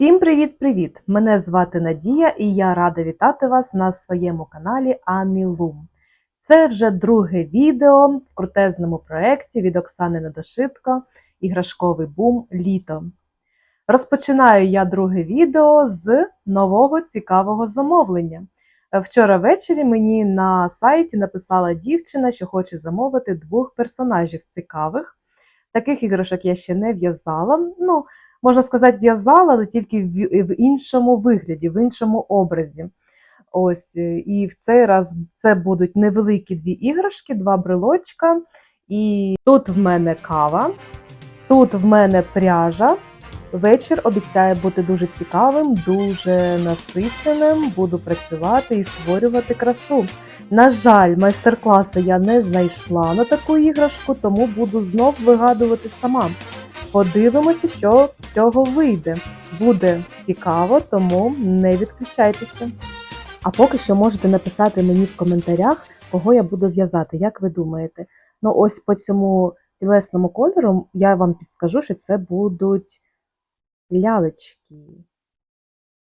Всім привіт-привіт! Мене звати Надія і я рада вітати вас на своєму каналі Амілум. Це вже друге відео в крутезному проєкті від Оксани Недошитко Іграшковий бум літо. Розпочинаю я друге відео з нового цікавого замовлення. Вчора ввечері мені на сайті написала дівчина, що хоче замовити двох персонажів цікавих. Таких іграшок я ще не в'язала. Ну, можна сказати, в'язала, але тільки в, іншому вигляді, в іншому образі. Ось, е, І в цей раз це будуть невеликі дві іграшки, два брелочка. І тут в мене кава, тут в мене пряжа. Вечір обіцяє бути дуже цікавим, дуже насиченим. Буду працювати і створювати красу. На жаль, майстер-класу я не знайшла на таку іграшку, тому буду знов вигадувати сама. Подивимося, що з цього вийде. Буде цікаво, тому не відключайтеся. А поки що можете написати мені в коментарях, кого я буду в'язати. Як ви думаєте? Ну, ось по цьому тілесному кольору я вам підскажу, що це будуть лялечки.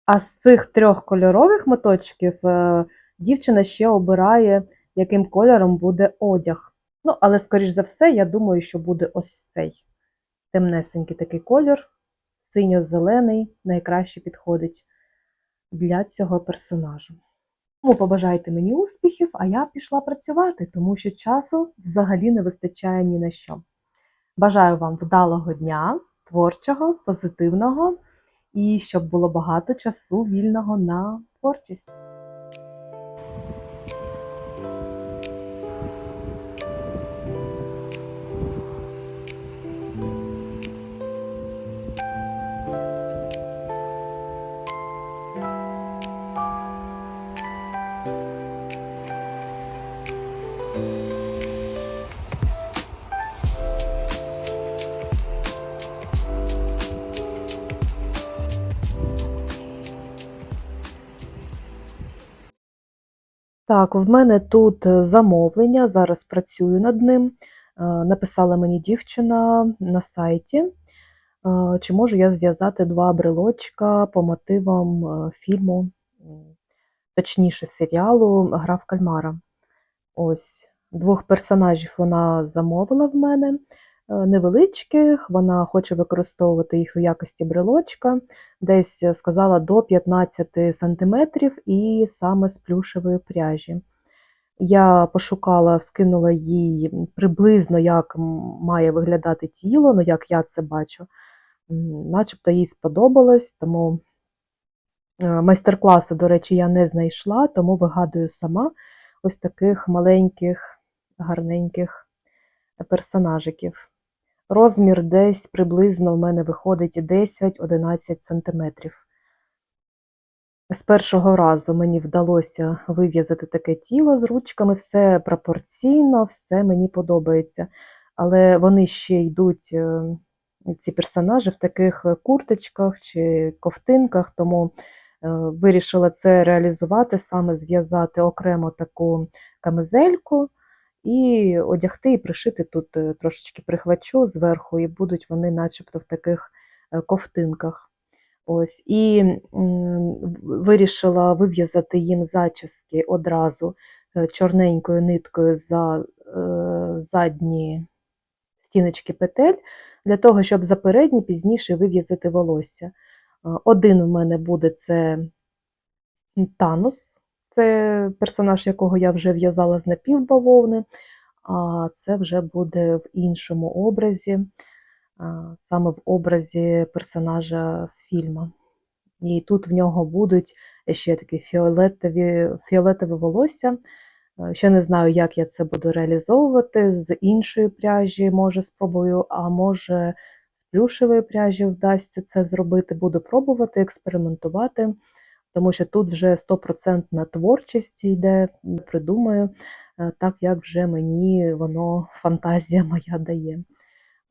А з цих трьох кольорових моточків е, дівчина ще обирає, яким кольором буде одяг. Ну, але, скоріш за все, я думаю, що буде ось цей темнесенький такий колір, синьо-зелений, найкраще підходить для цього персонажу. Тому побажайте мені успіхів, а я пішла працювати, тому що часу взагалі не вистачає ні на що. Бажаю вам вдалого дня, творчого, позитивного і щоб було багато часу вільного на творчість. Так, в мене тут е, замовлення, зараз працюю над ним. Е, Написала мені дівчина на сайті, е, чи можу я зв'язати два брелочка по мотивам фільму, точніше серіалу Гра в кальмара. Ось двох персонажів вона замовила в мене, невеличких, вона хоче використовувати їх в якості брелочка, десь е, сказала до 15 сантиметрів і саме з плюшевої пряжі. Я пошукала, скинула їй приблизно, як має виглядати тіло, ну як я це бачу. Начебто їй сподобалось, тому е, майстер-класи, до речі, я не знайшла, тому вигадую сама ось таких маленьких, гарненьких персонажиків. Розмір десь приблизно в мене виходить 10-11 сантиметрів. З першого разу мені вдалося вив'язати таке тіло з ручками, все пропорційно, все мені подобається. Але вони ще йдуть, е, ці персонажі, в таких курточках чи ковтинках, тому е, вирішила це реалізувати, саме зв'язати окремо таку камизельку і одягти і пришити тут е, трошечки прихвачу зверху, і будуть вони начебто в таких е, ковтинках. Ось, і вирішила вив'язати їм зачіски одразу е, чорненькою ниткою за задні стіночки петель, для того, щоб за передні пізніше вив'язати волосся. Один в мене буде це Танус, це персонаж, якого я вже в'язала з напівбавовни, а це вже буде в іншому образі саме в образі персонажа з фільму. І тут в нього будуть ще такі фіолетові, фіолетове волосся. Е, Ще не знаю, як я це буду реалізовувати. З іншої пряжі, може, спробую, а може, з плюшевої пряжі вдасться це зробити. Буду пробувати, експериментувати, тому що тут вже 100% творчість йде, придумаю, е, так як вже мені воно фантазія моя дає.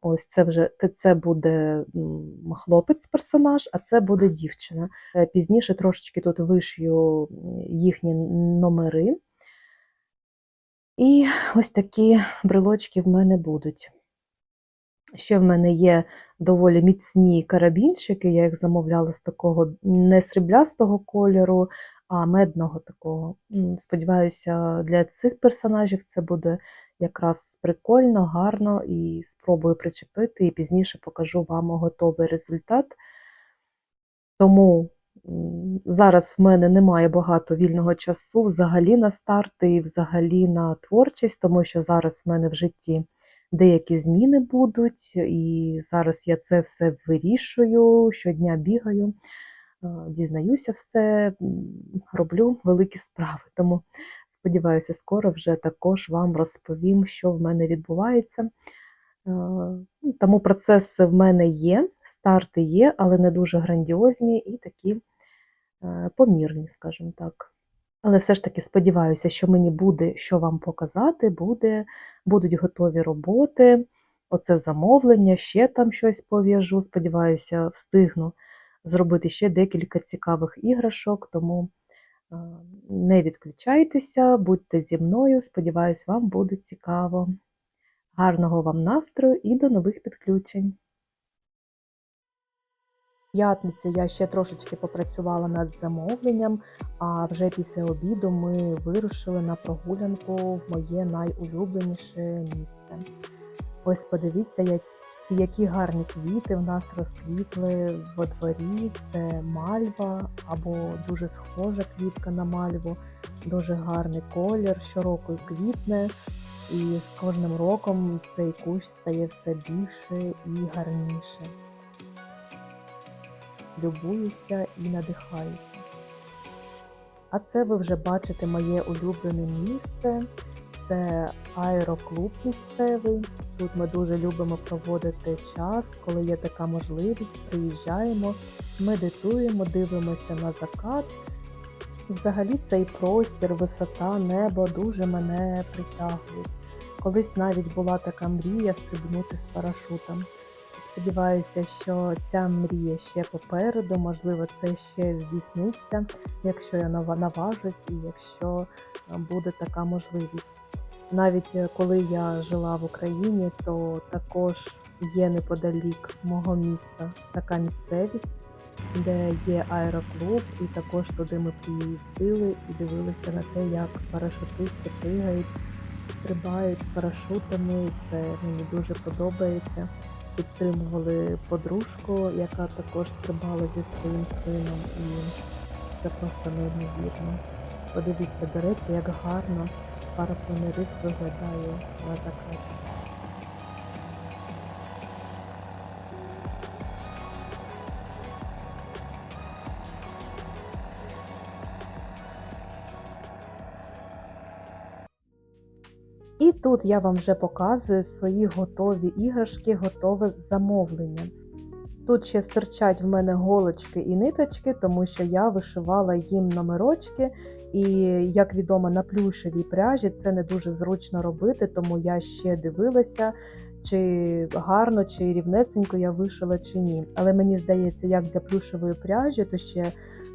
Ось це вже це буде хлопець персонаж, а це буде дівчина. Е, Пізніше трошечки тут вишью їхні номери. І ось такі брелочки в мене будуть. Ще в мене є доволі міцні карабінчики, я їх замовляла з такого не сріблястого кольору, а медного такого. Сподіваюся, для цих персонажів це буде якраз прикольно, гарно і спробую причепити, і пізніше покажу вам готовий результат. Тому зараз в мене немає багато вільного часу взагалі на старти і взагалі на творчість, тому що зараз в мене в житті деякі зміни будуть, і зараз я це все вирішую, щодня бігаю, е, дізнаюся все, роблю великі справи. Тому сподіваюся, скоро вже також вам розповім, що в мене відбувається. Е, ну, Тому процеси в мене є, старти є, але не дуже грандіозні і такі е, помірні, скажімо так. Але все ж таки сподіваюся, що мені буде що вам показати, буде, будуть готові роботи, оце замовлення, ще там щось пов'яжу. Сподіваюся, встигну зробити ще декілька цікавих іграшок, тому не відключайтеся, будьте зі мною. Сподіваюсь, вам буде цікаво. Гарного вам настрою і до нових підключень. П'ятницю я ще трошечки попрацювала над замовленням, а вже після обіду ми вирушили на прогулянку в моє найулюбленіше місце. Ось подивіться, як- які гарні квіти в нас розквітли во дворі. Це мальва або дуже схожа квітка на мальву, дуже гарний колір, щороку квітне. І з кожним роком цей кущ стає все більше і гарніше. Любуюся і надихаюся. А це ви вже бачите моє улюблене місце. Це аероклуб місцевий. Тут ми дуже любимо проводити час, коли є така можливість. Приїжджаємо, медитуємо, дивимося на закат. Взагалі цей простір, висота, небо дуже мене притягують. Колись навіть була така мрія стрибнути з парашутом. Сподіваюся, що ця мрія ще попереду, можливо, це ще здійсниться, якщо я наважусь і якщо е, буде така можливість. Навіть е, коли я жила в Україні, то також є неподалік мого міста така місцевість, де є аероклуб, і також туди ми приїздили і дивилися на те, як парашутисти пригають, стрибають з парашутами. Це мені дуже подобається підтримували подружку, яка також стрибала зі своїм сином, і це просто неймовірно. Подивіться, до речі, як гарно парапланерист виглядає на закаті. Тут я вам вже показую свої готові іграшки, готове замовлення. Тут ще стирчать в мене голочки і ниточки, тому що я вишивала їм номерочки, і, як відомо, на плюшевій пряжі це не дуже зручно робити, тому я ще дивилася, чи гарно, чи рівнесенько я вишила, чи ні. Але мені здається, як для плюшевої пряжі, то ще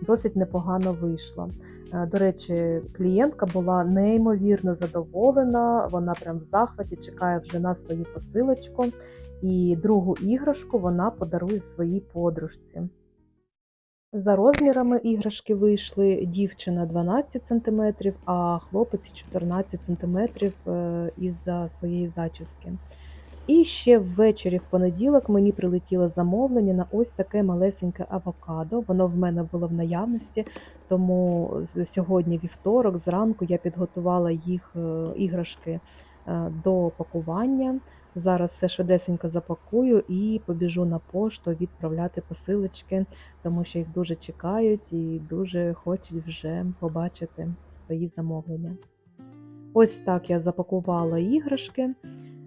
досить непогано вийшло. Е, До речі, клієнтка була неймовірно задоволена. Вона прям в захваті чекає вже на свою посилочку. І другу іграшку вона подарує своїй подружці. За розмірами іграшки вийшли дівчина 12 см, а хлопець 14 см із-за своєї зачіски. І ще ввечері в понеділок мені прилетіло замовлення на ось таке малесеньке авокадо. Воно в мене було в наявності, тому сьогодні вівторок, зранку я підготувала їх е, іграшки е, до пакування. Зараз все швидесенько запакую і побіжу на пошту відправляти посилочки, тому що їх дуже чекають і дуже хочуть вже побачити свої замовлення. Ось так я запакувала іграшки.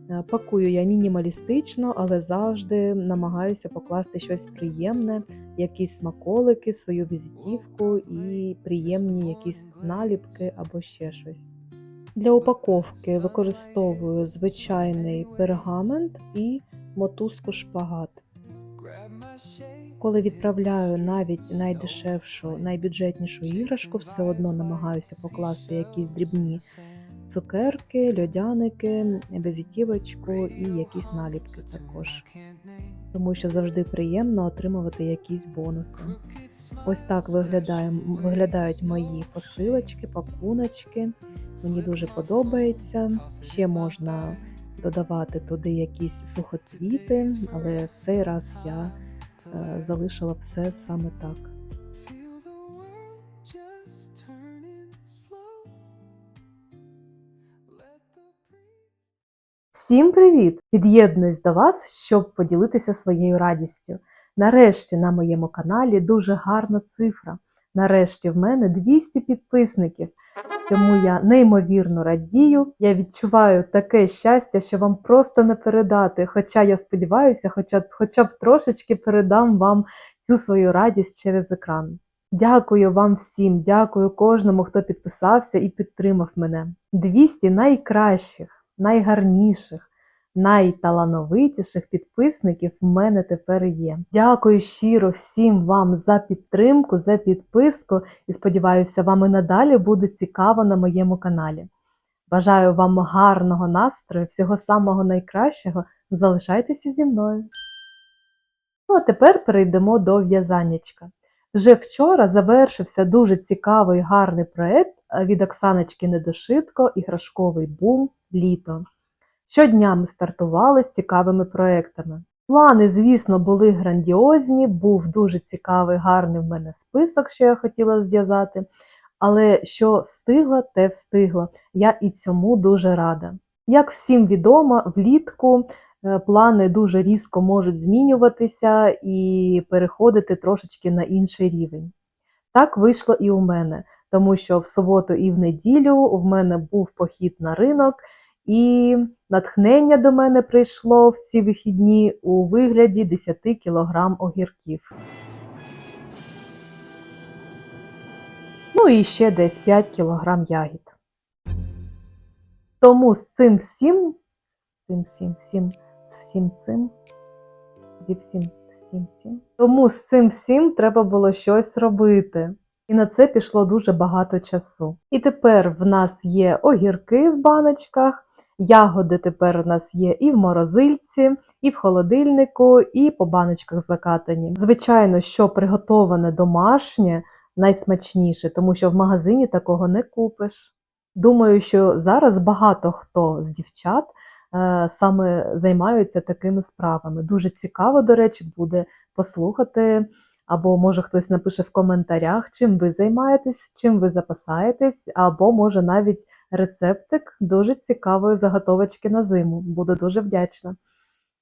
Е, Пакую я мінімалістично, але завжди намагаюся покласти щось приємне, якісь смаколики, свою візитівку і приємні якісь наліпки або ще щось. Для упаковки використовую звичайний пергамент і мотузку шпагат. Коли відправляю навіть найдешевшу, найбюджетнішу іграшку, все одно намагаюся покласти якісь дрібні цукерки, льодяники, візитівочку і якісь наліпки також. Тому що завжди приємно отримувати якісь бонуси. Ось так виглядає, виглядають мої посилочки, пакуночки. Мені дуже подобається. Ще можна додавати туди якісь сухоцвіти, але в цей раз я е, залишила все саме так. Всім привіт! Під'єднуюсь до вас, щоб поділитися своєю радістю. Нарешті на моєму каналі дуже гарна цифра. Нарешті в мене 200 підписників. Цьому я неймовірно радію. Я відчуваю таке щастя, що вам просто не передати. Хоча я сподіваюся, хоча, хоча б трошечки передам вам цю свою радість через екран. Дякую вам всім, дякую кожному, хто підписався і підтримав мене. 200 найкращих, найгарніших, найталановитіших підписників в мене тепер є. Дякую щиро всім вам за підтримку, за підписку і сподіваюся, вам і надалі буде цікаво на моєму каналі. Бажаю вам гарного настрою, всього самого найкращого. Залишайтеся зі мною. Ну, а тепер перейдемо до в'язаннячка. Вже вчора завершився дуже цікавий гарний проект е, від Оксаночки Недошитко Іграшковий бум літо. Щодня ми стартували з цікавими проектами. Плани, звісно, були грандіозні, був дуже цікавий, гарний в мене список, що я хотіла зв'язати. Але що встигла, те встигла. Я і цьому дуже рада. Як всім відомо, влітку е, плани дуже різко можуть змінюватися і переходити трошечки на інший рівень. Так вийшло і у мене, тому що в суботу і в неділю в мене був похід на ринок, і натхнення до мене прийшло в ці вихідні у вигляді 10 кг огірків. Ну і ще десь 5 кг ягід. Тому з цим всім, з цим всім, всім, з всім цим, зі всім всім цим. Тому з цим всім треба було щось робити. І на це пішло дуже багато часу. І тепер в нас є огірки в баночках, ягоди тепер у нас є і в морозильці, і в холодильнику, і по баночках закатані. Звичайно, що приготоване домашнє найсмачніше, тому що в магазині такого не купиш. Думаю, що зараз багато хто з дівчат е, саме займаються такими справами. Дуже цікаво, до речі, буде послухати, або може хтось напише в коментарях, чим ви займаєтесь, чим ви запасаєтесь, або може навіть рецептик дуже цікавої заготовочки на зиму. Буду дуже вдячна.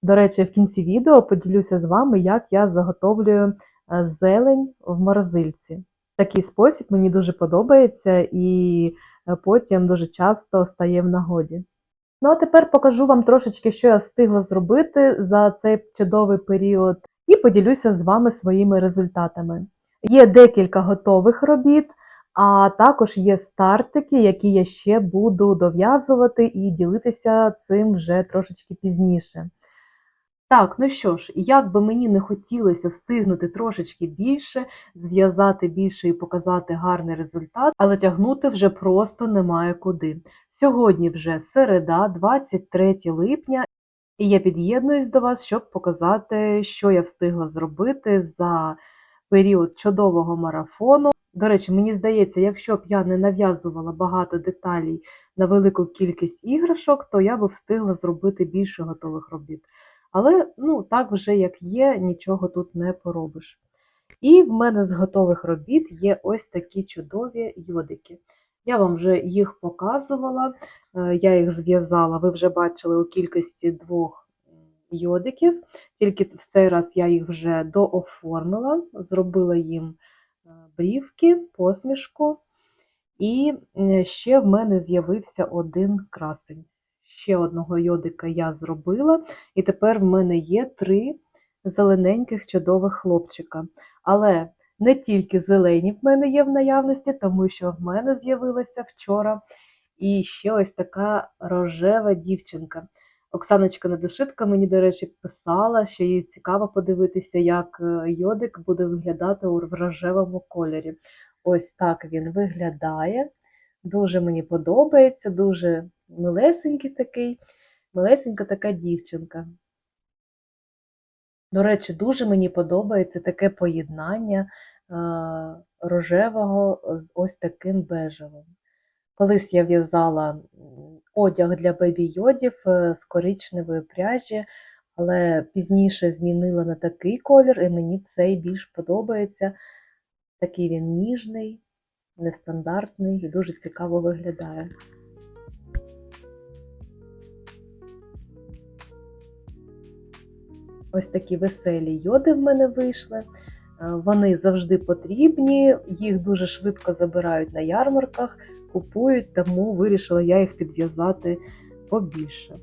До речі, в кінці відео поділюся з вами, як я заготовлюю е, зелень в морозильці. Такий спосіб мені дуже подобається і е, потім дуже часто стає в нагоді. Ну а тепер покажу вам трошечки, що я встигла зробити за цей чудовий період, і поділюся з вами своїми результатами. Є декілька готових робіт, а також є стартики, які я ще буду дов'язувати і ділитися цим вже трошечки пізніше. Так, ну що ж, як би мені не хотілося встигнути трошечки більше, зв'язати більше і показати гарний результат, але тягнути вже просто немає куди. Сьогодні вже середа, 23 липня, і я під'єднуюсь до вас, щоб показати, що я встигла зробити за період чудового марафону. До речі, мені здається, якщо б я не нав'язувала багато деталей на велику кількість іграшок, то я би встигла зробити більше готових робіт. Але ну, так вже як є, нічого тут не поробиш. І в мене з готових робіт є ось такі чудові йодики. Я вам вже їх показувала, е, я їх зв'язала, ви вже бачили у кількості двох йодиків, тільки в цей раз я їх вже дооформила, зробила їм е, брівки, посмішку. І ще в мене з'явився один красень. Ще одного йодика я зробила, і тепер в мене є три зелененьких чудових хлопчика. Але тільки зелені в мене є в наявності, тому що в мене з'явилася вчора і ще ось така рожева дівчинка. Оксаночка Недошитка мені, до речі, писала, що їй цікаво подивитися, як е, йодик буде виглядати у рожевому кольорі. Ось так він виглядає. Дуже мені подобається, дуже милесенький такий, милесенька така дівчинка. До речі, дуже мені подобається таке поєднання рожевого з ось таким бежевим. Колись я в'язала одяг для бебі-йодів е, з коричневої пряжі, але пізніше змінила на такий колір, і мені цей більш подобається. Такий він ніжний, нестандартний і дуже цікаво виглядає. Ось такі веселі йоди в мене вийшли. Е, Вони завжди потрібні, їх дуже швидко забирають на ярмарках, купують, тому вирішила я їх підв'язати побільше.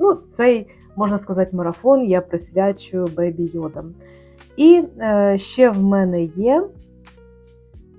Ну, цей, можна сказати, марафон я присвячую бебі йодам. І е, ще в мене є,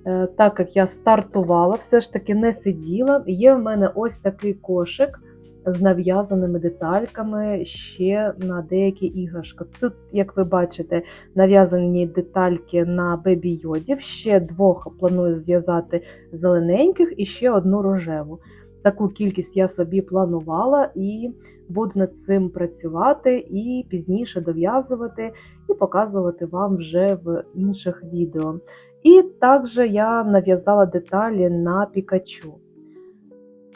е, так як я стартувала, все ж таки не сиділа, є в мене ось такий кошик з нав'язаними детальками ще на деякі іграшки. Тут, як ви бачите, нав'язані детальки на бебі йодів, ще двох планую зв'язати зелененьких і ще одну рожеву. Таку кількість я собі планувала і буду над цим працювати і пізніше дов'язувати і показувати вам вже в інших відео. І також я нав'язала деталі на пікачу.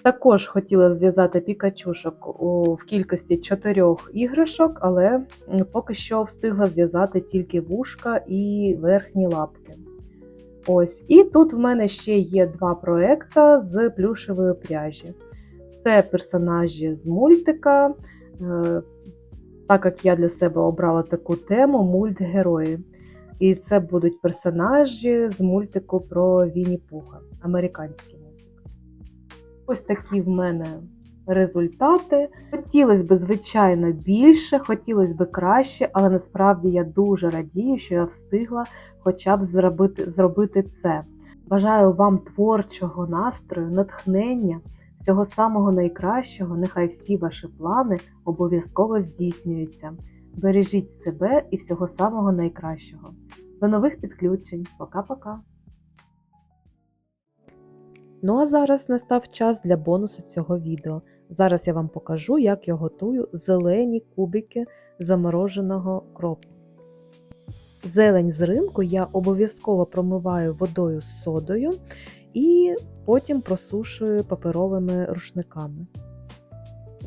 Також хотіла зв'язати пікачушок в кількості чотирьох іграшок, але поки що встигла зв'язати тільки вушка і верхні лапки. Ось. І тут в мене ще є два проекти з плюшевої пряжі. Це персонажі з мультика. е, Так як я для себе обрала таку тему мультгерої. І це будуть персонажі з мультику про Вінні Пуха, американський мультик. Ось такі в мене результати. Хотілося б, звичайно, більше, хотілося б краще, але насправді я дуже радію, що я встигла хоча б зробити, зробити це. Бажаю вам творчого настрою, натхнення, всього самого найкращого. Нехай всі ваші плани обов'язково здійснюються. Бережіть себе і всього самого найкращого. До нових підключень. Пока-пока. Ну а зараз настав час для бонусу цього відео. Зараз я вам покажу, як я готую зелені кубики замороженого кропу. Зелень з ринку я обов'язково промиваю водою з содою і потім просушую паперовими рушниками.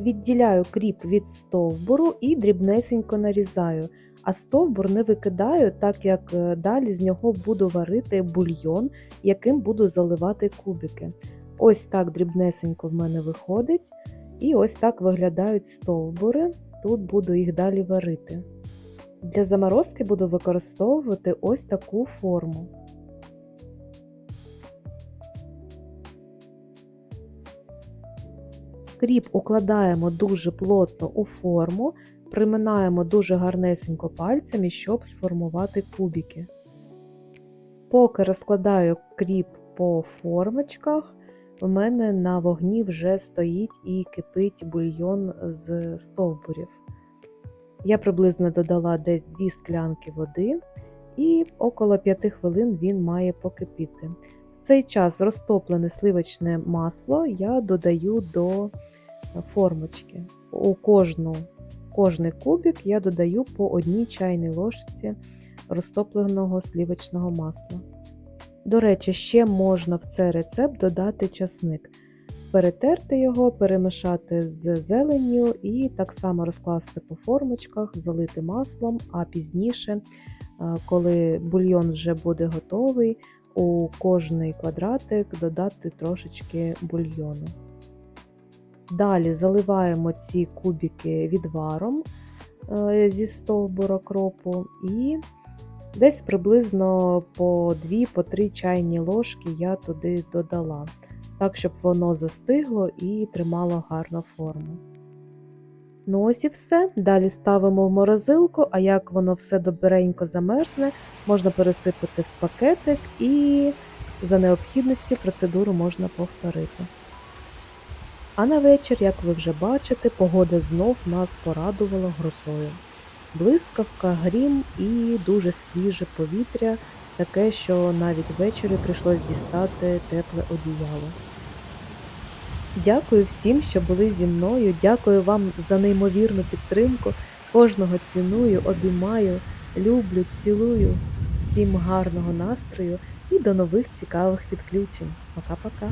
Відділяю кріп від стовбуру і дрібнесенько нарізаю, а стовбур не викидаю, так як е, далі з нього буду варити бульйон, яким буду заливати кубики. Ось так дрібнесенько в мене виходить, і ось так виглядають стовбури. Тут буду їх далі варити. Для заморозки буду використовувати ось таку форму. Кріп укладаємо дуже плотно у форму, приминаємо дуже гарнесенько пальцями, щоб сформувати кубики. Поки розкладаю кріп по формочках, у мене на вогні вже стоїть і кипить бульйон з стовбурів. Я приблизно додала десь 2 склянки води, і около 5 хвилин він має покипіти. В цей час розтоплене сливочне масло я додаю до формочки. У кожну, кожний кубик я додаю по одній чайній ложці розтопленого сливочного масла. До речі, ще можна в цей рецепт додати часник. Перетерти його, перемішати з зеленню і так само розкласти по формочках, залити маслом, а пізніше, е, коли бульйон вже буде готовий, у кожний квадратик додати трошечки бульйону. Далі заливаємо ці кубики відваром е, зі стовбура кропу і десь приблизно по 2-3 чайні ложки я туди додала, так, щоб воно застигло і тримало гарну форму. Ну ось і все. Далі ставимо в морозилку, а як воно все добренько замерзне, можна пересипати в пакетик і за необхідності процедуру можна повторити. А на вечір, як ви вже бачите, погода знов нас порадувала грозою. Блискавка, грім і дуже свіже повітря, таке, що навіть ввечері прийшлось дістати тепле одіяло. Дякую всім, що були зі мною. Дякую вам за неймовірну підтримку. Кожного ціную, обіймаю, люблю, цілую. Всім гарного настрою і до нових цікавих підключень. Пока-пока.